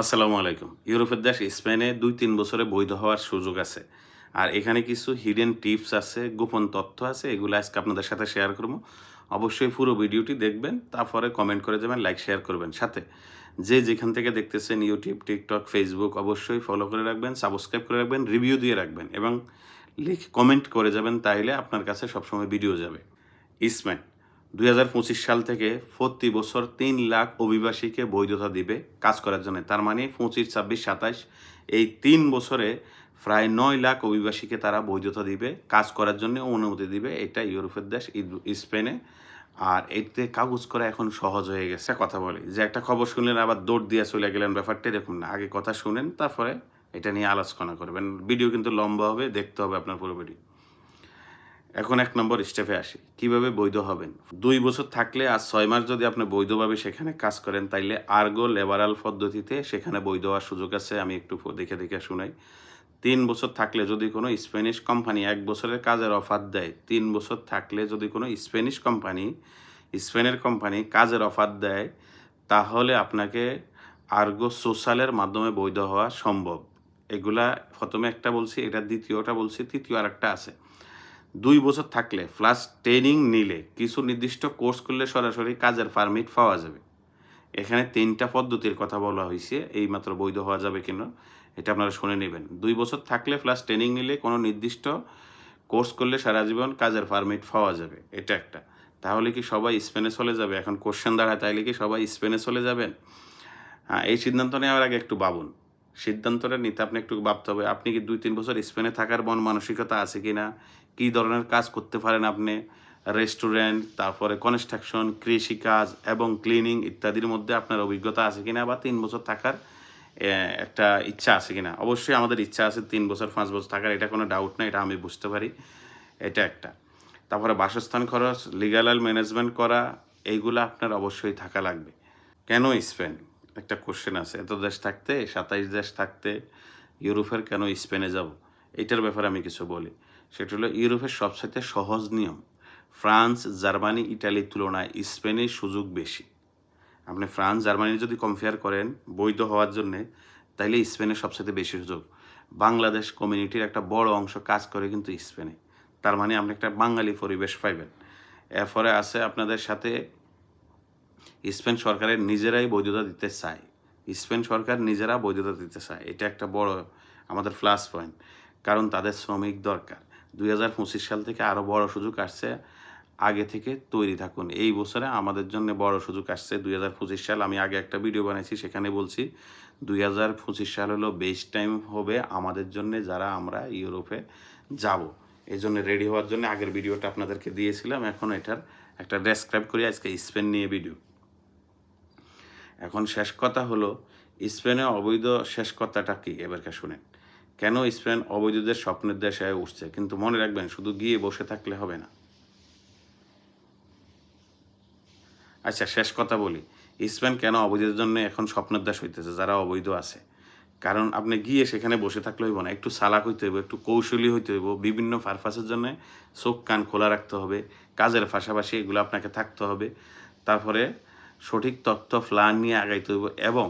আসসালামু আলাইকুম। ইউরোপের দেশ স্পেনে দুই তিন বছরে বৈধ হওয়ার সুযোগ আছে। আর এখানে কিছু হিডেন টিপস আছে, গোপন তথ্য আছে, এগুলো আজকে আপনাদের সাথে শেয়ার করব। অবশ্যই পুরো ভিডিওটি দেখবেন, তারপরে কমেন্ট করে যাবেন লাইক শেয়ার করবেন। সাথে যে যেখান থেকে দেখতেছেন ইউটিউব টিকটক ফেসবুক অবশ্যই ফলো করে রাখবেন সাবস্ক্রাইব করে রাখবেন রিভিউ দিয়ে রাখবেন এবং লিখ কমেন্ট করে যাবেন, তাইলে আপনার কাছে সবসময় ভিডিও যাবে। ইসমেন দুই হাজার পঁচিশ সাল থেকে প্রতি বছর তিন লাখ অভিবাসীকে বৈধতা দিবে কাজ করার জন্য। তার মানে পঁচিশ, ছাব্বিশ সাতাশ এই তিন বছরে প্রায় নয় লাখ অভিবাসীকে তারা বৈধতা দিবে, কাজ করার জন্য অনুমতি দিবে। এটা ইউরোপের দেশ স্পেনে। আর এতে কাগজ করা এখন সহজ হয়ে গেছে। কথা বলি, যে একটা খবর শুনলেন, আবার দৌড় দিয়ে চলে গেলেন ব্যাপারটা এরকম না, আগে কথা শুনেন, তারপরে এটা নিয়ে আলোচনা করবেন। ভিডিও কিন্তু লম্বা হবে, দেখতে হবে আপনার পুরো ভিডিও। এখন এক নম্বর স্টেপে আসি। কীভাবে বৈধ হবেন? দুই বছর থাকলে আর ছয় মাস যদি আপনি বৈধভাবে সেখানে কাজ করেন, তাইলে আর্গো লেবারাল পদ্ধতিতে সেখানে বৈধ হওয়ার সুযোগ আছে, আমি একটু দেখে দেখে শুনাই। তিন বছর থাকলে যদি কোনো স্প্যানিশ কোম্পানি এক বছরের কাজের অফার দেয়, তিন বছর থাকলে যদি কোনো স্প্যানিশ কোম্পানি, স্পেনের কোম্পানি কাজের অফার দেয়, তাহলে আপনাকে আর্গো সোশ্যালের মাধ্যমে বৈধ হওয়া সম্ভব। এগুলা প্রথমে একটা বলছি, এটা দ্বিতীয়টা বলছি, তৃতীয় আর একটা আছে। দুই বছর থাকলে প্লাস ট্রেনিং নিলে কিছু নির্দিষ্ট কোর্স করলে সরাসরি কাজের পারমিট পাওয়া যাবে। এখানে তিনটা পদ্ধতির কথা বলা হয়েছে এইমাত্র বৈধ হওয়া যাবে কিনা, এটা আপনারা শুনে নেবেন। দুই বছর থাকলে প্লাস ট্রেনিং নিলে কোনো নির্দিষ্ট কোর্স করলে সারা জীবন কাজের পারমিট পাওয়া যাবে, এটা একটা। তাহলে কি সবাই স্পেনে চলে যাবে? এখন কোশ্চেন দাঁড়ায়, তাইলে কি সবাই স্পেনে চলে যাবেন? হ্যাঁ এই সিদ্ধান্ত নেওয়ার আগে একটু ভাবুন। সিদ্ধান্তটা নিতে আপনি একটু ভাবতে হবে, আপনি কি দুই তিন বছর স্পেনে থাকার মন মানসিকতা আছে কি না কী ধরনের কাজ করতে পারেন আপনি? রেস্টুরেন্ট, তারপরে কনস্ট্রাকশন কৃষিকাজ এবং ক্লিনিং ইত্যাদির মধ্যে আপনার অভিজ্ঞতা আছে কিনা বা তিন বছর থাকার একটা ইচ্ছা আছে কিনা? অবশ্যই আমাদের ইচ্ছা আছে তিন বছর, পাঁচ বছর থাকার, এটা কোনো ডাউট না, এটা আমি বুঝতে পারি, এটা একটা। তারপরে বাসস্থান খরচ লিগাল ম্যানেজমেন্ট করা এইগুলো আপনার অবশ্যই থাকা লাগবে। কেন স্পেন? একটা কোশ্চেন আছে, এত দেশ থাকতে, সাতাইশ দেশ থাকতে ইউরোপের কেন স্পেনে যাব? এটার ব্যাপারে আমি কিছু বলি। সেটা হলো ইউরোপের সবসাথে সহজ নিয়ম, ফ্রান্স, জার্মানি, ইটালির তুলনায় স্পেনের সুযোগ বেশি। আপনি ফ্রান্স, জার্মানি যদি কম্পেয়ার করেন বৈধ হওয়ার জন্যে, তাইলে স্পেনের সবসাথে বেশি সুযোগ। বাংলাদেশ কমিউনিটির একটা বড় অংশ কাজ করে কিন্তু স্পেনে। তার মানে আপনি একটা বাঙালি পরিবেশ পাইবেন। এরপরে আছে আপনাদের সাথে স্পেন সরকারের নিজেরাই বৈধতা দিতে চায়। স্পেন সরকার নিজেরা বৈধতা দিতে চায়। এটা একটা বড় আমাদের প্লাস পয়েন্ট কারণ তাদের শ্রমিক দরকার। দুই হাজার পঁচিশ সাল থেকে আরও বড় সুযোগ আসছে। আগে থেকে তৈরি থাকুন। এই বছরে আমাদের জন্য বড় সুযোগ আসছে দুই হাজার পঁচিশ সাল। আমি আগে একটা ভিডিও বানাইছি, সেখানে বলছি দুই হাজার পঁচিশ সাল হলো বেস্ট টাইম হবে আমাদের জন্য যারা আমরা ইউরোপে যাব। এই জন্য রেডি হওয়ার জন্য আগের ভিডিওটা আপনাদেরকে দিয়েছিলাম। এখন এটার একটা ডেসক্রাইব করি আজকে স্পেন নিয়ে ভিডিও এখন শেষ কথা হলো স্পেনে অবৈধ শেষ কথাটা কি? এবারকে শুনেন। কেন স্পেন অবৈধদের স্বপ্নের দেশে হয়ে উঠছে? কিন্তু মনে রাখবেন, শুধু গিয়ে বসে থাকলে হবে না। আচ্ছা শেষ কথা বলি। স্পেন কেন অবৈধদের জন্য এখন স্বপ্নের দেশ হইতেছে? যারা অবৈধ আছে। কারণ আপনি গিয়ে সেখানে বসে থাকলে হইব না। একটু সালাক হইতে হইব, একটু কৌশলী হইতে হইব। বিভিন্ন পারপাসের জন্য চোখ কান খোলা রাখতে হবে। কাজের পাশাপাশি এগুলো আপনাকে থাকতে হবে। তারপরে সঠিক তথ্য প্ল্যান নিয়ে আগাইতে হইব এবং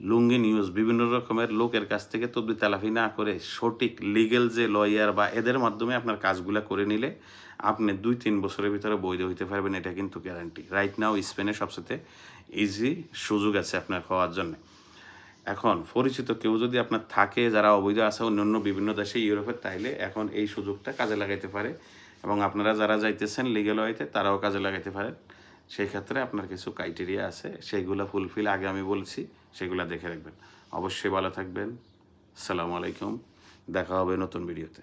লুঙ্গি নিউজ বিভিন্ন রকমের লোকের কাছ থেকে তবদি তেলাফি না করে সঠিক লিগেল যে লয়ার বা এদের মাধ্যমে আপনার কাজগুলো করে নিলে আপনি দুই, তিন বছরের ভিতরে বৈধ হইতে পারবেন, এটা কিন্তু গ্যারান্টি রাইট নাও স্পেনে সবচেয়ে ইজি সুযোগ আছে আপনার হওয়ার জন্য। এখন, পরিচিত কেউ যদি আপনার থাকে, যারা অবৈধ আছে, অন্যান্য বিভিন্ন দেশে ইউরোপের তাইলে এখন এই সুযোগটা কাজে লাগাইতে পারে। এবং আপনারা যারা যাইতেছেন লিগেল ওয়েতে তারাও কাজে লাগাইতে পারেন। সেই ক্ষেত্রে আপনার কিছু ক্রাইটেরিয়া আছে, সেইগুলো ফুলফিল আগে আমি বলছি, সেগুলো দেখে রাখবেন। অবশ্যই ভালো থাকবেন। সালামু আলাইকুম। দেখা হবে নতুন ভিডিওতে